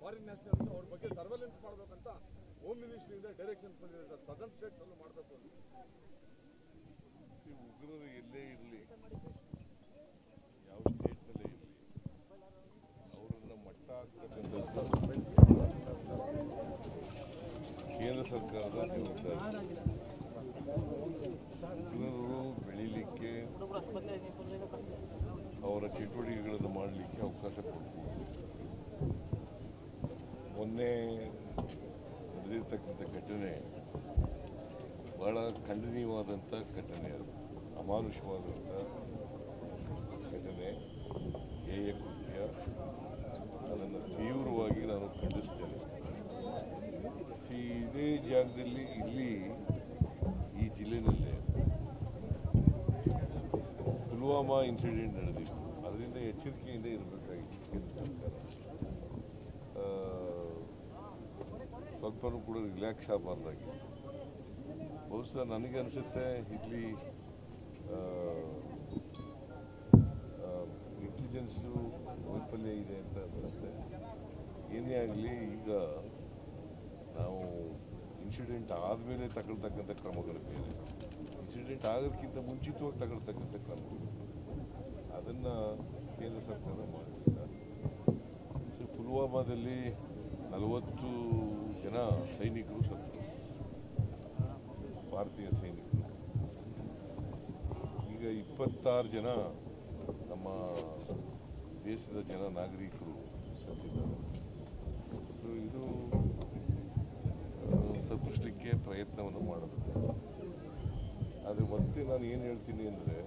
Foreign nationals ಅವ್ರ ಬಗ್ಗೆ surveillance ಮಾಡಬೇಕಂತ ಹೋಮ್ ಮಿನಿಸ್ಟ್ರಿಯಿಂದ ಡೈರೆಕ್ಷನ್ಸ್ ಬಂದಿದೆ ಸರ್. ಸ್ಟೇಟ್ ಅಲ್ಲೂ ಮಾಡಬೇಕು ಈ ಉಗ್ರರು ಎಲ್ಲೇ ಇರಲಿ, ಯಾವ ಸ್ಟೇಟ್ನಲ್ಲೇ ಇರಲಿ, ಅವರನ್ನ ಮಟ್ಟ ಹಾಕ್ತಕ್ಕಂಥದ್ದು ಕೇಂದ್ರ ಸರ್ಕಾರದ ಉಗ್ರರು ಬೆಳೀಲಿಕ್ಕೆ ಅವರ ಚಟುವಟಿಕೆಗಳನ್ನು ಮಾಡಲಿಕ್ಕೆ ಅವಕಾಶ ಕೊಡಬಹುದು ಮೊನ್ನೆ ನಡೆದಿರ್ತಕ್ಕಂಥ ಘಟನೆ ಬಹಳ ಖಂಡನೀಯವಾದಂಥ ಘಟನೆ ಅದು. ಅಮಾನುಷವಾದಂಥ ಘಟನೆ. ಹೇಯ ಕೃತ್ಯ. ಅದನ್ನು ತೀವ್ರವಾಗಿ ನಾನು ಖಂಡಿಸ್ತೇನೆ. ಇದೇ ಜಾಗದಲ್ಲಿ ಇಲ್ಲಿ ಈ ಜಿಲ್ಲೆನಲ್ಲೇ ಪುಲ್ವಾಮಾ ಇನ್ಸಿಡೆಂಟ್ ನಡೆದಿತ್ತು. ಅದರಿಂದ ಎಚ್ಚರಿಕೆಯಿಂದ ಇರಬೇಕಾಗಿತ್ತು ಕೇಂದ್ರ ಸರ್ಕಾರ ಸ್ವಲ್ಪನೂ ಕೂಡ ರಿಲ್ಯಾಕ್ಸ್ ಆಗಬಾರ್ದಾಗಿತ್ತು ಬಹುಶಃ ನನಗೆ ಅನಿಸುತ್ತೆ ಇಲ್ಲಿ ಇಂಟೆಲಿಜೆನ್ಸು ವೈಫಲ್ಯ ಇದೆ ಅಂತ ಅನಿಸುತ್ತೆ. ಏನೇ ಆಗಲಿ ಈಗ ನಾವು ಇನ್ಸಿಡೆಂಟ್ ಆದಮೇಲೆ ತಗೊಳ್ತಕ್ಕಂಥ ಕ್ರಮಗಳ ಬೇರೆ ಇನ್ಸಿಡೆಂಟ್ ಆಗೋದಕ್ಕಿಂತ ಮುಂಚಿತವಾಗಿ ತಗೊಳ್ತಕ್ಕಂಥ ಕ್ರಮಗಳು. ಅದನ್ನು ಕೇಂದ್ರ ಸರ್ಕಾರ ಮಾಡಲಿಲ್ಲ ಪುಲ್ವಾಮಾದಲ್ಲಿ ನಲವತ್ತು ಜನ ಸೈನಿಕರು ಸತ್ತರು. ಭಾರತೀಯ ಸೈನಿಕರು. ಈಗ ಇಪ್ಪತ್ತಾರು ಜನ ನಮ್ಮ ದೇಶದ ಜನ ನಾಗರಿಕರು ಸತ್ತಿದ್ದಾರೆ. ಸೊ ಇದು ತಪ್ಪಿಸ್ಲಿಕ್ಕೆ ಪ್ರಯತ್ನವನ್ನು ಮಾಡೋದು ಆದರೆ ಮತ್ತೆ ನಾನು ಏನು ಹೇಳ್ತೀನಿ ಅಂದರೆ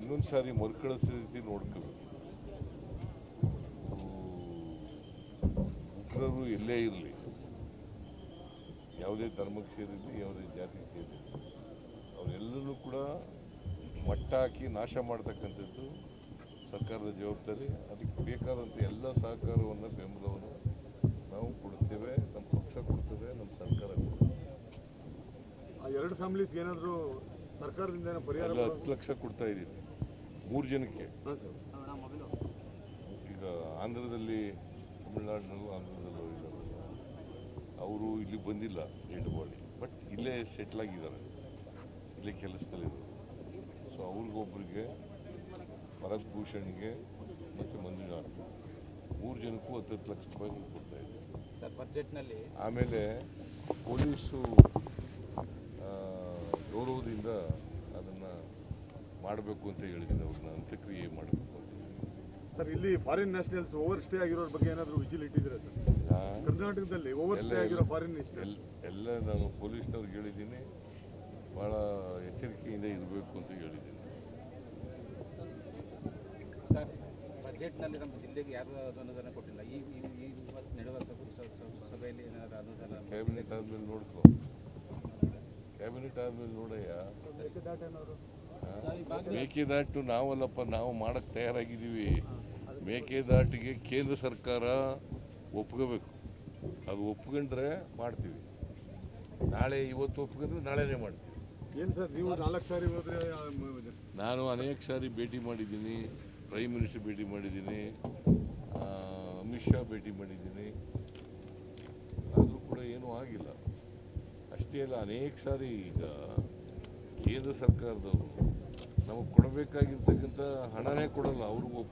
ಇನ್ನೊಂದು ಸಾರಿ ಮರುಕಳಿಸಿ ರೀತಿ ನೋಡ್ಕೋಬೇಕು. ಉಗ್ರರು ಎಲ್ಲೇ ಇರಲಿ. ಯಾವುದೇ ಧರ್ಮಕ್ಕೆ ಸೇರಿರಲಿ ಯಾವುದೇ ಜಾತಿಗೆ ಸೇರಿರಲಿ ಅವರೆಲ್ಲರೂ ಕೂಡ ಮಟ್ಟ ಹಾಕಿ ನಾಶ ಮಾಡ್ತಕ್ಕಂಥದ್ದು ಸರ್ಕಾರದ ಜವಾಬ್ದಾರಿ. ಅದಕ್ಕೆ ಬೇಕಾದಂಥ ಎಲ್ಲ ಸಹಕಾರವನ್ನು ಬೆಂಬಲವನ್ನು ನಾವು ಕೊಡುತ್ತೇವೆ ನಮ್ಮ ಪಕ್ಷ ಕೊಡ್ತೇವೆ ನಮ್ಮ ಸರ್ಕಾರ ಎರಡು ಫ್ಯಾಮಿಲೀಸ್ಗೆ ಏನಾದರೂ ಸರ್ಕಾರದಿಂದ ಪರಿಹಾರ ಹತ್ತು ಲಕ್ಷ ಕೊಡ್ತಾ ಇದ್ದೀವಿ. ಮೂರು ಜನಕ್ಕೆ. ಈಗ ಆಂಧ್ರದಲ್ಲಿ ತಮಿಳ್ನಾಡಿನಲ್ಲೂ ಆಂಧ್ರದಲ್ಲೂ ಅವರು ಇಲ್ಲಿ ಬಂದಿಲ್ಲ ಡೆಡ್ ಬಾಡಿ. ಬಟ್ ಇಲ್ಲೇ ಸೆಟ್ಲ್ ಆಗಿದ್ದಾರೆ. ಇಲ್ಲೇ ಕೆಲಸದಲ್ಲಿದ್ದಾರೆ ಸೊ ಅವ್ರಿಗೊಬ್ಬರಿಗೆ ಭರತ್ ಭೂಷಣ್ಗೆ ಮತ್ತು ಮಂಜುನಾಥ್ ಮೂರು ಜನಕ್ಕೂ ಹತ್ತತ್ತು ಲಕ್ಷ ರೂಪಾಯಿ ಕೊಡ್ತಾ ಇದ್ದೀವಿ ಆಮೇಲೆ ಪೊಲೀಸು ಗೌರವದಿಂದ ಅದನ್ನು ಮಾಡಬೇಕು ಅಂತ ಹೇಳಿದ್ದೀನಿ ಅವ್ರನ್ನ ಅಂತ್ಯಕ್ರಿಯೆ ಮಾಡಬೇಕು ಅಂತ. ಸರ್ ಇಲ್ಲಿ ಫಾರಿನ್ ನ್ಯಾಷನಲ್ಸ್ ಓವರ್ ಸ್ಟೇ ಆಗಿರೋರ ಬಗ್ಗೆ ಏನಾದರೂ ವಿಜಿಲ್ ಇಟ್ಟಿದ್ದೀರಾ ಸರ್? ಕರ್ನಾಟಕದಲ್ಲಿ ಓವರ್ ಸ್ಟೇ ಆಗಿರೋ ಫಾರಿನ್ ನ್ಯಾಷನಲ್ ಎಲ್ಲ ನಾನು ಪೊಲೀಸ್ನವ್ರಿಗೆ ಹೇಳಿದ್ದೀನಿ. ಭಾಳ ಎಚ್ಚರಿಕೆಯಿಂದ ಇರಬೇಕು ಅಂತ ಹೇಳಿದ್ದೀನಿ. ಸರ್ ಬಜೆಟ್ನಲ್ಲಿ ನಮ್ಮ ಜಿಲ್ಲೆಗೆ ಯಾರು ಅನುದಾನ ಕೊಟ್ಟಿಲ್ಲ? ಈ ನಡೆಯುವ ಸಭೆಯಲ್ಲಿ ಏನಾದ್ರು ಅನುದಾನ ಕ್ಯಾಬಿನೆಟ್ ಆದ್ಮೇಲೆ ನೋಡ್ಕೊ. ಕ್ಯಾಬಿನೆಟ್ ಆದ್ಮೇಲೆ ನೋಡಯ್ಯ. ಆ? ಮೇಕೆದಾಟು ನಾವಲ್ಲಪ್ಪ ನಾವು ಮಾಡಕ್ ತಯಾರಾಗಿದ್ದೀವಿ. ಮೇಕೆದಾಟಿಗೆ ಕೇಂದ್ರ ಸರ್ಕಾರ ಒಪ್ಕೋಬೇಕು. ಅದು ಒಪ್ಕೊಂಡ್ರೆ ಮಾಡ್ತೀವಿ. ನಾಳೆ ಇವತ್ತು ಒಪ್ಕೊಂಡ್ರೆ ನಾಳೆನೇ ಮಾಡ್ತೀವಿ. ಏನು ಸರ್ ನೀವು ನಾಲ್ಕು ಸಾರಿ ಹೋದರೆ ನಾನು ಅನೇಕ ಸಾರಿ ಭೇಟಿ ಮಾಡಿದ್ದೀನಿ. ಪ್ರೈಮ್ ಮಿನಿಸ್ಟರ್ ಭೇಟಿ ಮಾಡಿದ್ದೀನಿ. ಅಮಿತ್ ಶಾ ಭೇಟಿ ಮಾಡಿದ್ದೀನಿ. ಆದರೂ ಕೂಡ ಏನೂ ಆಗಿಲ್ಲ. ಅಷ್ಟೇ ಅಲ್ಲ ಅನೇಕ ಸಾರಿ ಈಗ ಕೇಂದ್ರ ಸರ್ಕಾರದವರು ನಮಗೆ ಕೊಡಬೇಕಾಗಿರ್ತಕ್ಕಂಥ ಹಣನೇ ಕೊಡಲ್ಲ ಅವ್ರಿಗೂ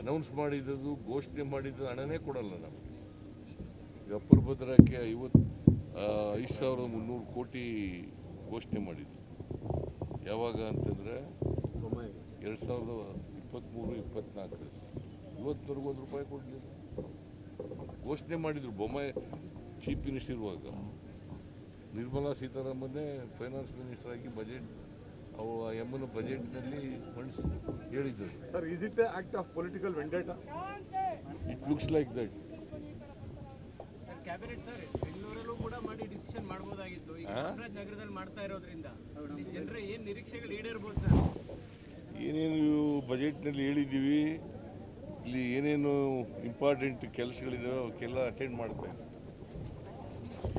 ಅನೌನ್ಸ್ ಮಾಡಿದ್ದು ಘೋಷಣೆ ಮಾಡಿದ್ದು ಹಣನೇ ಕೊಡಲ್ಲ ನಮಗೆ. ಈಗ ಭದ್ರಕ್ಕೆ ಐವತ್ತು ಐದು ಸಾವಿರದ ಮುನ್ನೂರು ಕೋಟಿ ಘೋಷಣೆ ಮಾಡಿದ್ರು ಯಾವಾಗ ಅಂತಂದರೆ. ಎರಡು ಸಾವಿರದ ಇಪ್ಪತ್ತ್ಮೂರು ಇಪ್ಪತ್ತ್ನಾಲ್ಕರಲ್ಲಿ ಇವತ್ತರೆಗೂ ಒಂದು ರೂಪಾಯಿ ಕೊಡಲಿಲ್ಲ. ಘೋಷಣೆ ಮಾಡಿದರು ಬೊಮ್ಮಾಯಿ ಚೀಫ್ ಮಿನಿಸ್ಟರ್ ಇರುವಾಗ. ನಿರ್ಮಲಾ ಸೀತಾರಾಮನ್ನೇ ಫೈನಾನ್ಸ್ ಮಿನಿಸ್ಟರ್ ಆಗಿ ಬಜೆಟ್ ಅವು ಎಮ್ಮನ ಬಜೆಟ್ನಲ್ಲಿ ಫಂಡ್ಸ್ ಹೇಳಿದ್ದರು sir is it act of political vendetta it looks like that cabinet sir ಬೆಂಗಳೂರಲ್ಲೂ ಕೂಡ ಮಾಡಿ ಡಿಸಿಷನ್ ಮಾಡ್ಬೋದಾಗಿತ್ತು. ಈ ನಗರದಲ್ಲಿ ಮಾಡ್ತಾ ಇರೋದ್ರಿಂದ. ಜನರ ಏನು ನಿರೀಕ್ಷೆಗಳು ಈಡೇರ್ಬೋದು ಸರ್ ಏನೇನು ಬಜೆಟ್ನಲ್ಲಿ ಹೇಳಿದ್ದೀವಿ ಇಲ್ಲಿ ಏನೇನು ಇಂಪಾರ್ಟೆಂಟ್ ಕೆಲಸಗಳಿದಾವೆ ಅವಕ್ಕೆಲ್ಲ ಅಟೆಂಡ್ ಮಾಡ್ತಾ ಇದ್ದೀವಿ